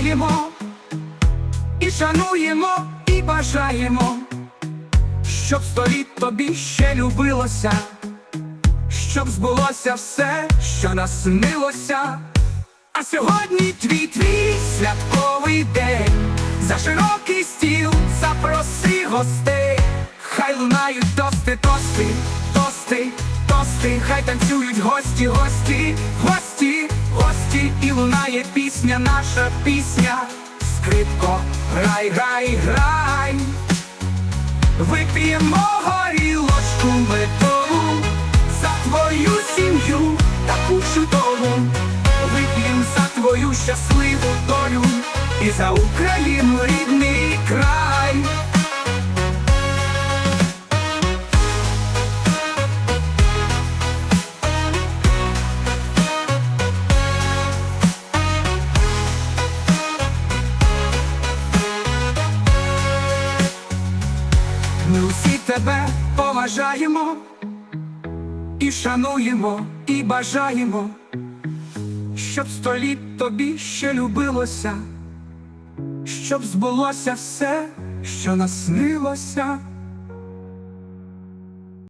вітаємо, і шануємо, і бажаємо, щоб сто літ тобі ще любилося, щоб збулося все, що нас снилося. А сьогодні твій твій святковий день, за широкий стіл запроси гостей, хай лунають тости, тости, тости, тости, хай танцюють гості, гості, гості, пісня, наша пісня, скрипко, грай, грай, грай, вип'ємо горілочку медову за твою сім'ю таку чудову. Вип'єм за твою щасливу долю і за Україну рідний край. Ми усі тебе поважаємо і шануємо, і бажаємо, щоб століт тобі ще любилося, щоб збулося все, що наснилося.